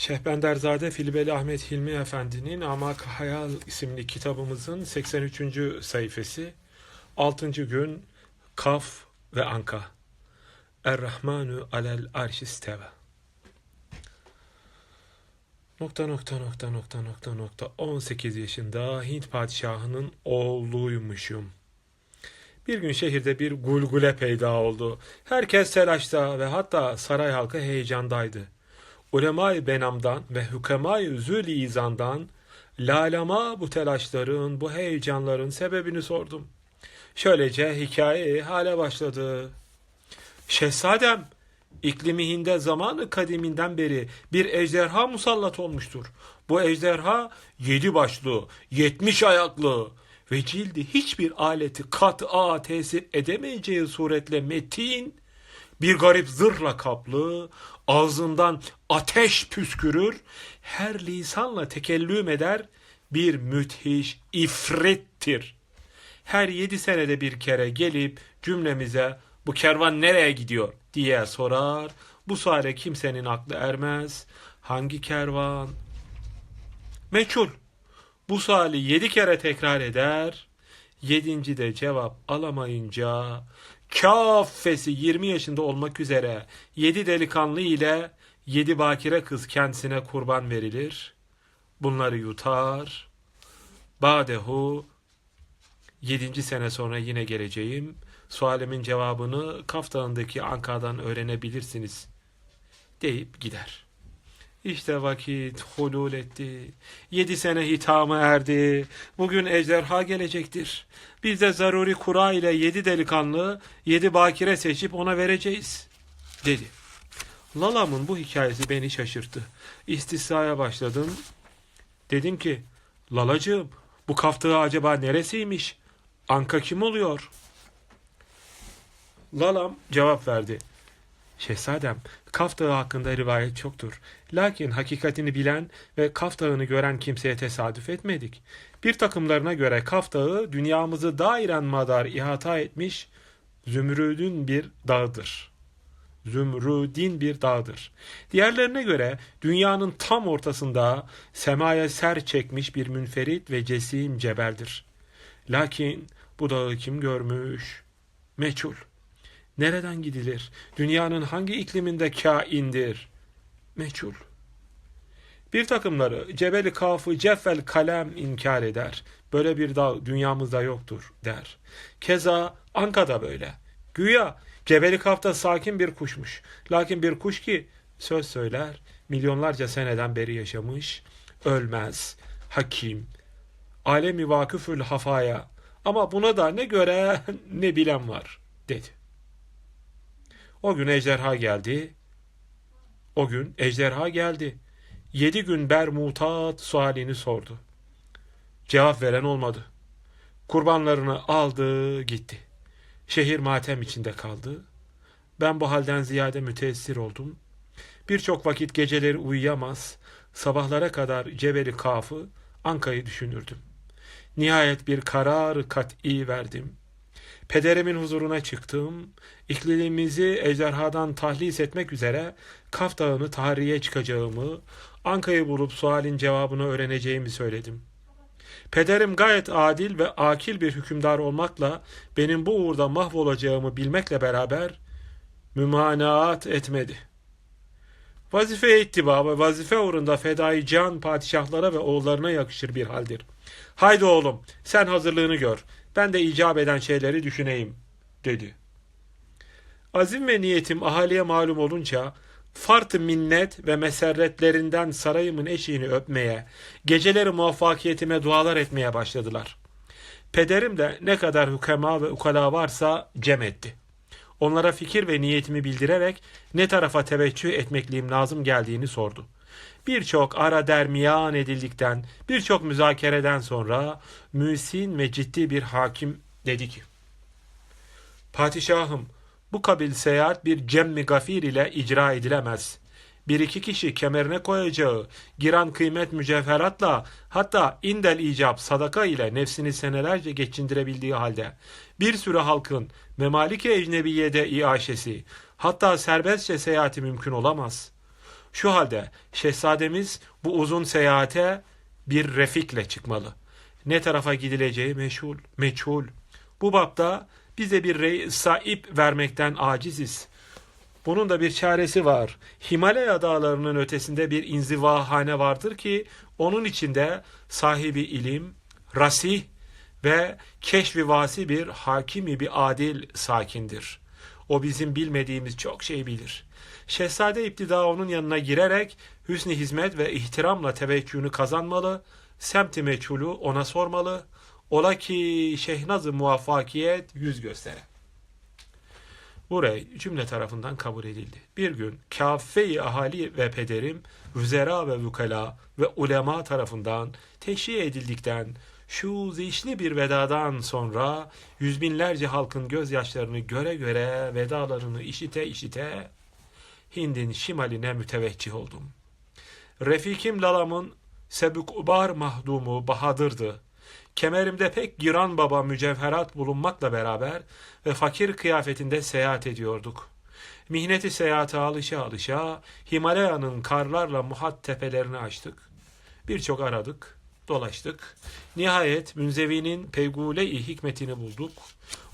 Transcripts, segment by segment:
Şehbenderzade Filibeli Ahmet Hilmi Efendi'nin Amak Hayal isimli kitabımızın 83. sayfası 6. gün Kaf ve Anka Er-Rahmanu alel arşisteve Nokta nokta nokta nokta nokta nokta 18 yaşında Hint padişahının oğluymuşum. Bir gün şehirde bir gulgule peyda oldu. Herkes telaşta ve hatta saray halkı heyecandaydı. Ulemay Benam'dan ve Hükemay Zül-i lalama bu telaşların, bu heyecanların sebebini sordum. Şöylece hikaye hale başladı. Şehzadem, iklimi Hind'e zamanı kadiminden beri bir ejderha musallat olmuştur. Bu ejderha yedi başlı, yetmiş ayaklı ve cildi hiçbir aleti kat'a tesir edemeyeceği suretle metin, bir garip zırhla kaplı, ağzından ateş püskürür, her lisanla tekellüm eder, bir müthiş ifrittir. Her yedi senede bir kere gelip cümlemize bu kervan nereye gidiyor diye sorar. Bu suale kimsenin aklı ermez. Hangi kervan? Meçhul. Bu suali yedi kere tekrar eder. Yedinci de cevap alamayınca kafesi 20 yaşında olmak üzere yedi delikanlı ile yedi bakire kız kendisine kurban verilir. Bunları yutar. Badehu yedinci sene sonra yine geleceğim. Sualimin cevabını Kaf Dağı'ndaki Anka'dan öğrenebilirsiniz deyip gider. İşte vakit hulul etti. Yedi sene hitama erdi. Bugün ejderha gelecektir. Biz de zaruri kura ile yedi delikanlı, yedi bakire seçip ona vereceğiz, dedi. Lalam'ın bu hikayesi beni şaşırttı. İstisnaya başladım. Dedim ki, Lalacığım, bu kaftığı acaba neresiymiş? Anka kim oluyor? Lalam cevap verdi. Şehzadem, Kaf Dağı hakkında rivayet çoktur. Lakin hakikatini bilen ve Kaf Dağı'nı gören kimseye tesadüf etmedik. Bir takımlarına göre Kaf Dağı dünyamızı dairen madar ihata etmiş zümrüdün bir dağdır. Zümrüdin bir dağdır. Diğerlerine göre dünyanın tam ortasında semaya ser çekmiş bir münferit ve cesim cebeldir. Lakin bu dağı kim görmüş? Meçhul. Nereden gidilir? Dünyanın hangi ikliminde kaindir? Meçhul. Bir takımları Cebeli Kafı Ceffel Kalem inkar eder. Böyle bir dağ dünyamızda yoktur der. Keza Anka'da böyle. Güya Cebeli Kaf'ta sakin bir kuşmuş. Lakin bir kuş ki söz söyler, milyonlarca seneden beri yaşamış, ölmez, hakim, alemi vakıfül hafaya ama buna da ne göre ne bilen var dedi. O gün ejderha geldi. O gün ejderha geldi. Yedi gün bermutat sualini sordu. Cevap veren olmadı. Kurbanlarını aldı gitti. Şehir matem içinde kaldı. Ben bu halden ziyade müteessir oldum. Birçok vakit geceleri uyuyamaz, sabahlara kadar Cebeli Kaf'ı, Anka'yı düşünürdüm. Nihayet bir karar kat'i verdim. Pederimin huzuruna çıktım. İklimimizi ejderhadan tahlis etmek üzere Kaf Dağı'nı tahriye çıkacağımı, Anka'yı bulup sualin cevabını öğreneceğimi söyledim. Pederim gayet adil ve akil bir hükümdar olmakla benim bu uğurda mahvolacağımı bilmekle beraber mümanaat etmedi. Vazife ittiba ve vazife uğrunda fedai can padişahlara ve oğullarına yakışır bir haldir. Haydi oğlum sen hazırlığını gör. Ben de icap eden şeyleri düşüneyim dedi. Azim ve niyetim ahaliye malum olunca fart minnet ve meserretlerinden sarayımın eşiğini öpmeye, geceleri muvaffakiyetime dualar etmeye başladılar. Pederim de ne kadar hükema ve ukala varsa cem etti. Onlara fikir ve niyetimi bildirerek ne tarafa teveccüh etmekliğim lazım geldiğini sordu. Birçok ara dermiyan edildikten, birçok müzakereden sonra müsin ve ciddi bir hakim dedi ki, Padişahım, bu kabil seyahat bir cemmi gafir ile icra edilemez. Bir iki kişi kemerine koyacağı giran kıymet mücevheratla hatta indel icap sadaka ile nefsini senelerce geçindirebildiği halde bir sürü halkın memalike ecnebiyede iaşesi hatta serbestçe seyahati mümkün olamaz. Şu halde şehzademiz bu uzun seyahate bir refikle çıkmalı. Ne tarafa gidileceği meşhur, meçhul. Bu bapta bize bir rey sahip vermekten aciziz. Bunun da bir çaresi var. Himalaya dağlarının ötesinde bir inzivahane vardır ki onun içinde sahibi ilim, rasih ve keşfi vasi bir hakimi bir adil sakindir. O bizim bilmediğimiz çok şey bilir. Şehzade iptida onun yanına girerek hüsnü hizmet ve ihtiramla teveccühünü kazanmalı, semti meçhulü ona sormalı, ola ki şehnazı muvaffakiyet yüz göstere. Bu rey cümle tarafından kabul edildi. Bir gün kaffe-i ahali ve pederim, vüzera ve vukala ve ulema tarafından teşhir edildikten şu zişli bir vedadan sonra yüz binlerce halkın gözyaşlarını göre göre vedalarını işite işite Hind'in şimaline müteveccih oldum. Refikim Lalam'ın Sebük-ubar mahdumu Bahadır'dı. Kemerimde pek giran baba mücevherat bulunmakla beraber ve fakir kıyafetinde seyahat ediyorduk. Mihneti seyahate alışa alışa Himalaya'nın karlarla muhat tepelerini açtık. Birçok aradık, dolaştık. Nihayet Münzevi'nin peygule-i hikmetini bulduk.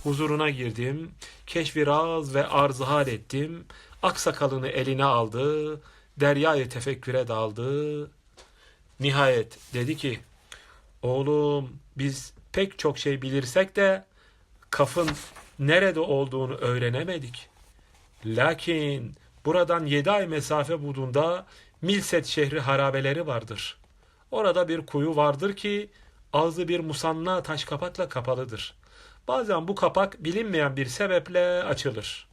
Huzuruna girdim, keşfi raz ve arzhar ettim. Aksakalını eline aldı, deryayı tefekküre daldı. Nihayet dedi ki, Oğlum biz pek çok şey bilirsek de kafın nerede olduğunu öğrenemedik. Lakin buradan yedi ay mesafe bulduğunda Milset şehri harabeleri vardır. Orada bir kuyu vardır ki ağzı bir musanna taş kapakla kapalıdır. Bazen bu kapak bilinmeyen bir sebeple açılır.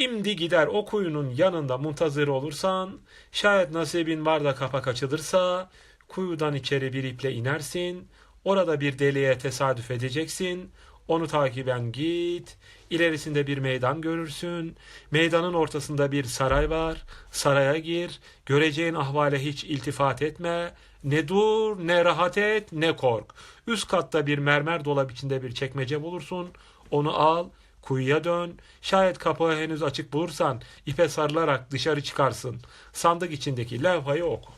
İmdi gider o kuyunun yanında muntazır olursan, şayet nasibin var da kapak açılırsa, Kuyudan içeri bir iple inersin. Orada bir deliğe tesadüf edeceksin. Onu takiben git. İlerisinde bir meydan görürsün. Meydanın ortasında bir saray var. Saraya gir. Göreceğin ahvale hiç iltifat etme. Ne dur, ne rahat et, ne kork. Üst katta bir mermer dolap içinde bir çekmece bulursun. Onu al, kuyuya dön. Şayet kapağı henüz açık bulursan ipe sarılarak dışarı çıkarsın. Sandık içindeki levhayı oku.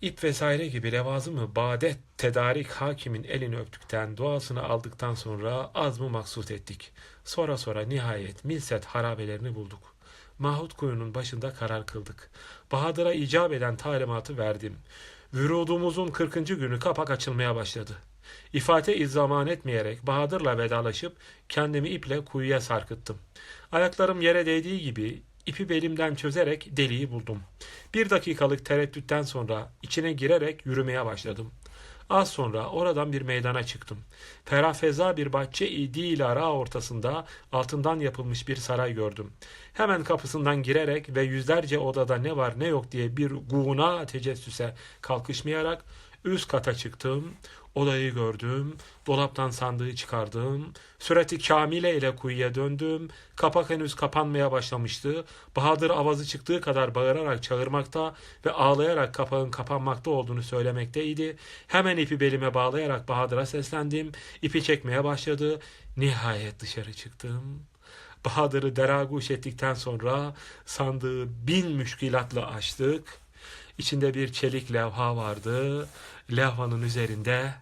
İp vesaire gibi levazımı badet tedarik hakimin elini öptükten, duasını aldıktan sonra az mı maksut ettik. Sonra sonra nihayet Milset harabelerini bulduk. Mahut kuyunun başında karar kıldık. Bahadır'a icap eden talimatı verdim. Vürudumuzun 40. günü kapak açılmaya başladı. İfate izzaman etmeyerek Bahadır'la vedalaşıp kendimi iple kuyuya sarkıttım. Ayaklarım yere değdiği gibi İpi belimden çözerek deliği buldum. Bir dakikalık tereddütten sonra içine girerek yürümeye başladım. Az sonra oradan bir meydana çıktım. Ferafeza bir bahçe değil ara ortasında altından yapılmış bir saray gördüm. Hemen kapısından girerek ve yüzlerce odada ne var ne yok diye bir guna tecessüse kalkışmayarak üst kata çıktım. Odayı gördüm, dolaptan sandığı çıkardım, süreti kamile ile kuyuya döndüm, kapak henüz kapanmaya başlamıştı, Bahadır avazı çıktığı kadar bağırarak çağırmakta ve ağlayarak kapağın kapanmakta olduğunu söylemekteydi. Hemen ipi belime bağlayarak Bahadır'a seslendim, ipi çekmeye başladı, nihayet dışarı çıktım. Bahadır'ı deraguş ettikten sonra sandığı bin müşkilatla açtık. İçinde bir çelik levha vardı. Levhanın üzerinde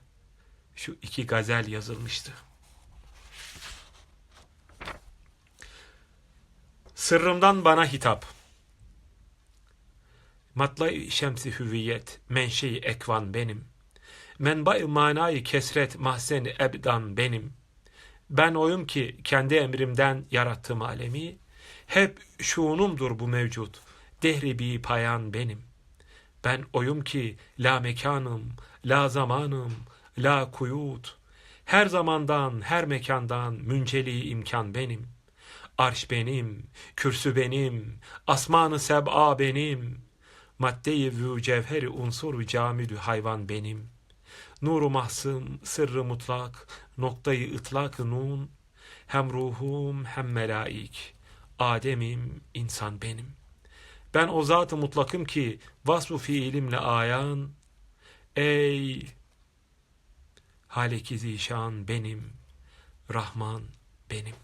şu iki gazel yazılmıştı. Sırrımdan bana hitap. Matla şemsi hüviyet, menşei ekvan benim. Menba-i manayı kesret mahzen ebdan benim. Ben oyum ki kendi emrimden yarattığım alemi, hep şuunumdur bu mevcut, dehri bir payan benim. Ben oyum ki la mekanım, la zamanım, la kuyut. Her zamandan, her mekandan münceli imkan benim. Arş benim, kürsü benim, asmanı seb'a benim. Madde-i vü cevheri unsur camidü hayvan benim. Nuru mahsım, sırrı mutlak, noktayı ıtlak nun. Hem ruhum hem melaik, Adem'im, insan benim. Ben o zat-ı mutlakım ki vasfu fiilimle ayan. Ey Haleki zişan benim, Rahman benim.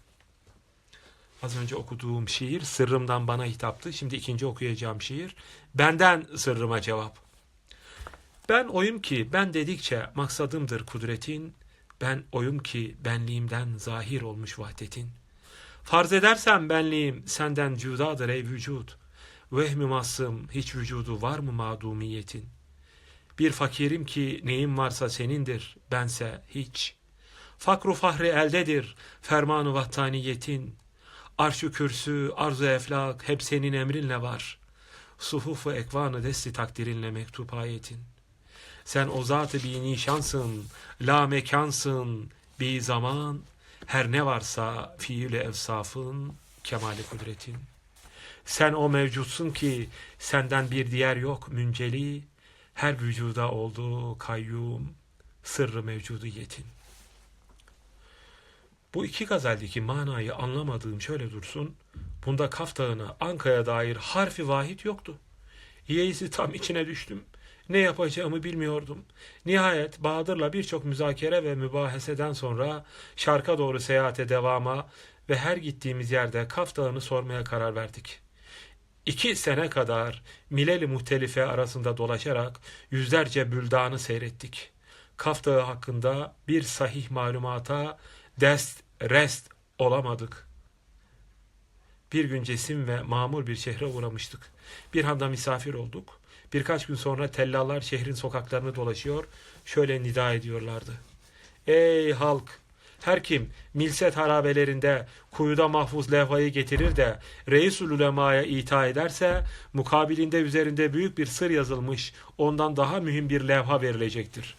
Az önce okuduğum şiir sırrımdan bana hitaptı. Şimdi ikinci okuyacağım şiir benden sırrıma cevap. Ben oyum ki ben dedikçe maksadımdır kudretin. Ben oyum ki benliğimden zahir olmuş vahdetin. Farz edersem benliğim senden cüdadır ey vücut. Vehmi masım hiç vücudu var mı madumiyetin? Bir fakirim ki neyim varsa senindir, bense hiç. Fakru fahri eldedir, fermanı vattaniyetin. Arş-ı kürsü, arzu eflak hep senin emrinle var. Suhufu ekvanı desti takdirinle mektup ayetin. Sen o zat-ı bi nişansın, la mekansın, bi zaman, her ne varsa fiil-i evsafın, kemali kudretin. Sen o mevcutsun ki senden bir diğer yok münceli, her vücuda olduğu kayyum, sırrı mevcudiyetin. Bu iki gazeldeki manayı anlamadığım şöyle dursun, bunda Kaf Dağı'na, Anka'ya dair harfi vahit yoktu. İyeysi tam içine düştüm. Ne yapacağımı bilmiyordum. Nihayet Bahadır'la birçok müzakere ve mübaheseden sonra şarka doğru seyahate devama ve her gittiğimiz yerde Kaf Dağı'nı sormaya karar verdik. İki sene kadar mileli muhtelife arasında dolaşarak yüzlerce büldanı seyrettik. Kaf Dağı hakkında bir sahih malumata dest rest olamadık. Bir gün cesim ve mamur bir şehre uğramıştık. Bir handa misafir olduk. Birkaç gün sonra tellallar şehrin sokaklarını dolaşıyor, şöyle nida ediyorlardı. Ey halk! Her kim milset harabelerinde kuyuda mahfuz levhayı getirir de reis-ül ulemaya ita ederse mukabilinde üzerinde büyük bir sır yazılmış ondan daha mühim bir levha verilecektir.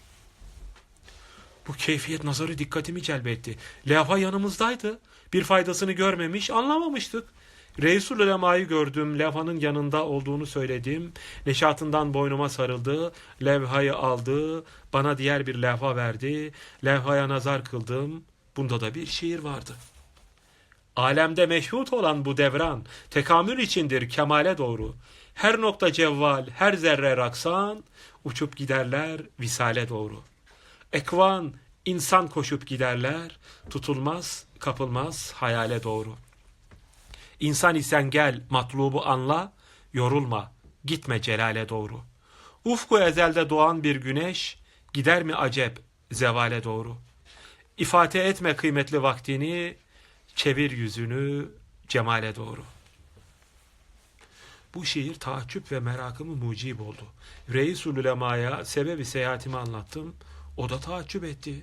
Bu keyfiyet nazarı dikkatimi celbetti. Levha yanımızdaydı. Bir faydasını görmemiş, anlamamıştık. Reisul Ulema'yı gördüm, levhanın yanında olduğunu söyledim. Neşatından boynuma sarıldı, levhayı aldı, bana diğer bir levha verdi. Levhaya nazar kıldım. Bunda da bir şiir vardı. Alemde meşhut olan bu devran, tekamül içindir kemale doğru. Her nokta cevval, her zerre raksan, uçup giderler visale doğru. Ekvan, insan koşup giderler, tutulmaz, kapılmaz hayale doğru. İnsan isen gel, matlubu anla, yorulma, gitme celale doğru. Ufku ezelde doğan bir güneş, gider mi acep zevale doğru. İfate etme kıymetli vaktini, çevir yüzünü cemale doğru. Bu şiir tahaccüp ve merakımı mucib oldu. Reis-ül Ulema'ya sebebi seyahatimi anlattım. O da taaccüp etti.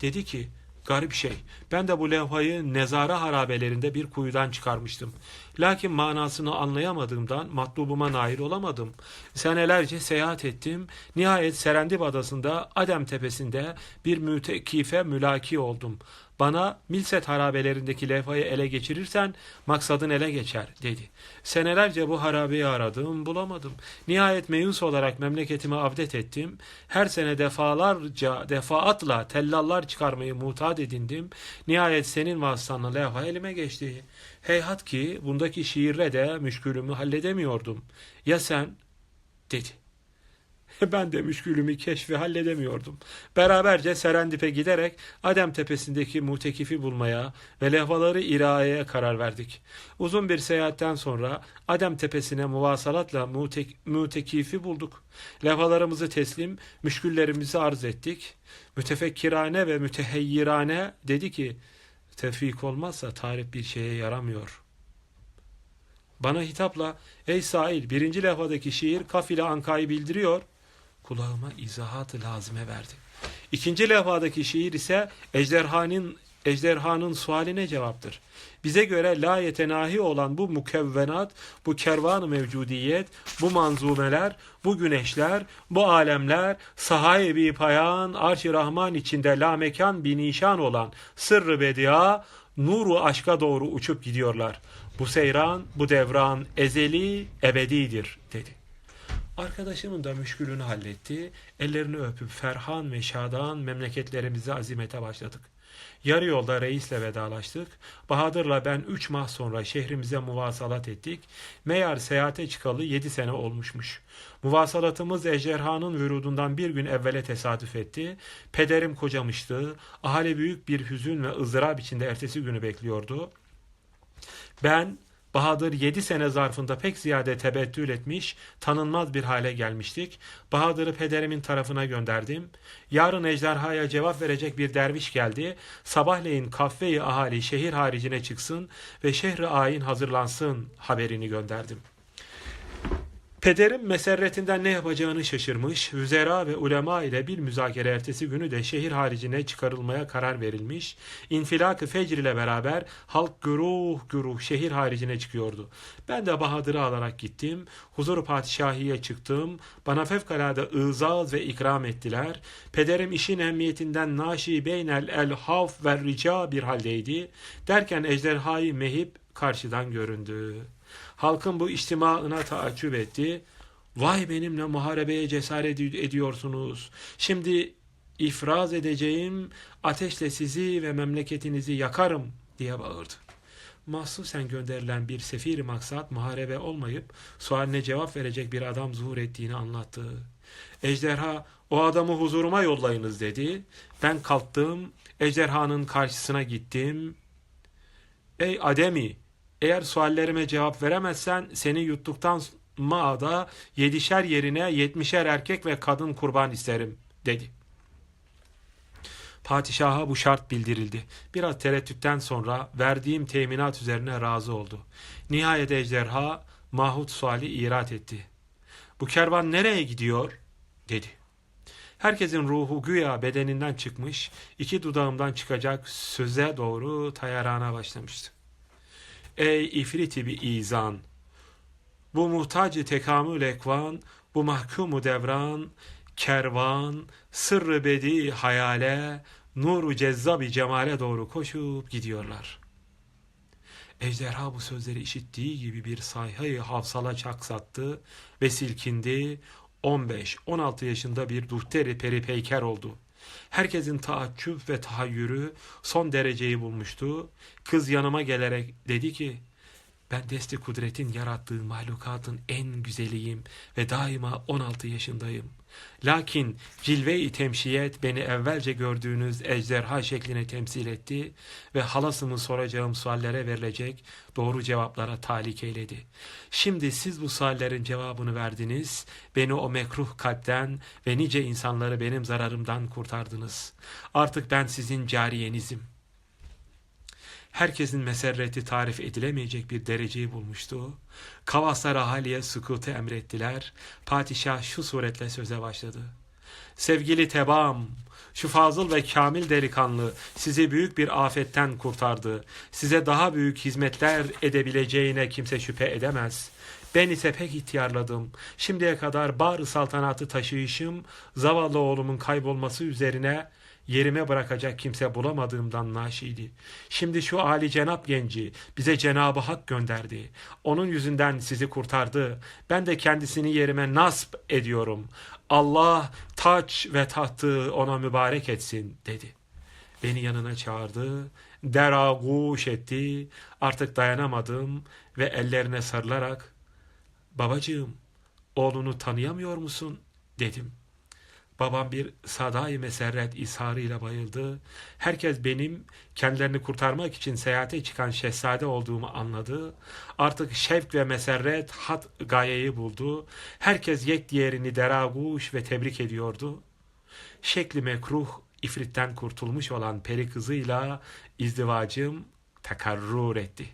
Dedi ki, garip şey, ben de bu levhayı nezara harabelerinde bir kuyudan çıkarmıştım. Lakin manasını anlayamadığımdan matlubuma nail olamadım. Senelerce seyahat ettim. Nihayet Serendip adasında Adem tepesinde bir mütekife mülaki oldum. Bana Milset harabelerindeki levhayı ele geçirirsen maksadın ele geçer dedi. Senelerce bu harabeyi aradım bulamadım. Nihayet meyus olarak memleketime avdet ettim. Her sene defalarca defaatla tellallar çıkarmayı mutat edindim. Nihayet senin vasıtanla levha elime geçti. Heyhat ki bundaki şiirle de müşkülümü halledemiyordum. Ya sen? dedi. Ben de müşkülümü keşfi halledemiyordum. Beraberce Serendip'e giderek Adem tepesindeki mutekifi bulmaya ve levhaları iraeye karar verdik. Uzun bir seyahatten sonra Adem tepesine muvasalatla mutek mutekifi bulduk. Levhalarımızı teslim, müşküllerimizi arz ettik. Mütefekkirane ve müteheyyirane dedi ki, tevfik olmazsa tarif bir şeye yaramıyor.'' Bana hitapla ey Sail birinci levhadaki şiir kaf ile ankayı bildiriyor. Kulağıma izahatı lazime verdi. İkinci levhadaki şiir ise ejderhanın ejderhanın sualine cevaptır. Bize göre la yetenahi olan bu mukevvenat, bu kervan-ı mevcudiyet, bu manzumeler, bu güneşler, bu alemler, sahibi payan, arş-ı rahman içinde la mekan binişan olan sırrı bedia, nuru aşka doğru uçup gidiyorlar. Bu seyran, bu devran ezeli, ebedidir dedi. Arkadaşımın da müşkülünü halletti. Ellerini öpüp Ferhan ve Şadan memleketlerimize azimete başladık. Yarı yolda reisle vedalaştık. Bahadır'la ben üç mah sonra şehrimize muvasalat ettik. Meğer seyahate çıkalı yedi sene olmuşmuş. Muvasalatımız ejderhanın vürudundan bir gün evvele tesadüf etti. Pederim kocamıştı. Ahali büyük bir hüzün ve ızdırap içinde ertesi günü bekliyordu. Ben Bahadır 7 sene zarfında pek ziyade tebettül etmiş, tanınmaz bir hale gelmiştik. Bahadır'ı pederimin tarafına gönderdim. Yarın ejderhaya cevap verecek bir derviş geldi. Sabahleyin kahve-i ahali şehir haricine çıksın ve şehri ayin hazırlansın haberini gönderdim. Pederim meserretinden ne yapacağını şaşırmış, vüzera ve ulema ile bir müzakere ertesi günü de şehir haricine çıkarılmaya karar verilmiş. İnfilak-ı fecr ile beraber halk güruh güruh şehir haricine çıkıyordu. Ben de Bahadır'ı alarak gittim. Huzur padişahiye çıktım. Bana fevkalade ızaz ve ikram ettiler. Pederim işin ehemmiyetinden naşi beynel el havf ve rica bir haldeydi. Derken ejderhayı mehip karşıdan göründü. Halkın bu içtimaına taaccüp etti. Vay benimle muharebeye cesaret ediyorsunuz. Şimdi ifraz edeceğim ateşle sizi ve memleketinizi yakarım diye bağırdı. Mahsusen gönderilen bir sefir maksat muharebe olmayıp sualine cevap verecek bir adam zuhur ettiğini anlattı. Ejderha o adamı huzuruma yollayınız dedi. Ben kalktım, ejderhanın karşısına gittim. Ey Ademi, eğer suallerime cevap veremezsen seni yuttuktan mağda yedişer yerine yetmişer erkek ve kadın kurban isterim dedi. Padişaha bu şart bildirildi. Biraz tereddütten sonra verdiğim teminat üzerine razı oldu. Nihayet ejderha Mahut suali irat etti. Bu kervan nereye gidiyor? dedi. Herkesin ruhu güya bedeninden çıkmış, iki dudağımdan çıkacak söze doğru tayarana başlamıştı. Ey ifriti bir izan! Bu muhtacı tekamül ekvan, bu mahkumu devran, kervan, sırrı bedi hayale, nuru cezzabi cemale doğru koşup gidiyorlar. Ejderha bu sözleri işittiği gibi bir sayhayı havsala çaksattı ve silkindi. 15-16 yaşında bir duhteri peripeyker oldu. Herkesin taaccüp ve tahayyürü son dereceyi bulmuştu. Kız yanıma gelerek dedi ki, ben desti kudretin yarattığı mahlukatın en güzeliyim ve daima 16 yaşındayım. Lakin cilve-i temşiyet beni evvelce gördüğünüz ejderha şekline temsil etti ve halasımın soracağım suallere verilecek doğru cevaplara talik eyledi. Şimdi siz bu suallerin cevabını verdiniz, beni o mekruh kalpten ve nice insanları benim zararımdan kurtardınız. Artık ben sizin cariyenizim herkesin meserreti tarif edilemeyecek bir dereceyi bulmuştu. Kavaslar ahaliye sükutu emrettiler. Padişah şu suretle söze başladı. Sevgili Tebam, şu fazıl ve kamil delikanlı sizi büyük bir afetten kurtardı. Size daha büyük hizmetler edebileceğine kimse şüphe edemez. Ben ise pek ihtiyarladım. Şimdiye kadar bar saltanatı taşıyışım, zavallı oğlumun kaybolması üzerine yerime bırakacak kimse bulamadığımdan naşiydi. Şimdi şu Ali Cenap genci bize Cenabı Hak gönderdi. Onun yüzünden sizi kurtardı. Ben de kendisini yerime nasp ediyorum. Allah taç ve tahtı ona mübarek etsin dedi. Beni yanına çağırdı, deraguş etti. Artık dayanamadım ve ellerine sarılarak babacığım oğlunu tanıyamıyor musun dedim.'' Babam bir sadai meserret isharıyla bayıldı. Herkes benim kendilerini kurtarmak için seyahate çıkan şehzade olduğumu anladı. Artık şevk ve meserret hat gayeyi buldu. Herkes yek diğerini deraguş ve tebrik ediyordu. Şekli mekruh ifritten kurtulmuş olan peri kızıyla izdivacım tekarrur etti.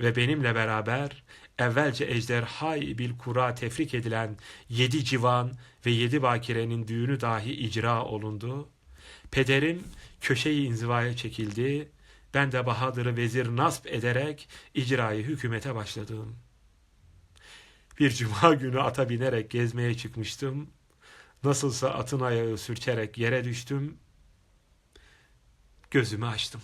Ve benimle beraber evvelce ejderhay bil kura tefrik edilen yedi civan ve yedi bakirenin düğünü dahi icra olundu. Pederim köşeyi inzivaya çekildi. Ben de Bahadır'ı vezir nasp ederek icrayı hükümete başladım. Bir cuma günü ata binerek gezmeye çıkmıştım. Nasılsa atın ayağı sürçerek yere düştüm. Gözümü açtım.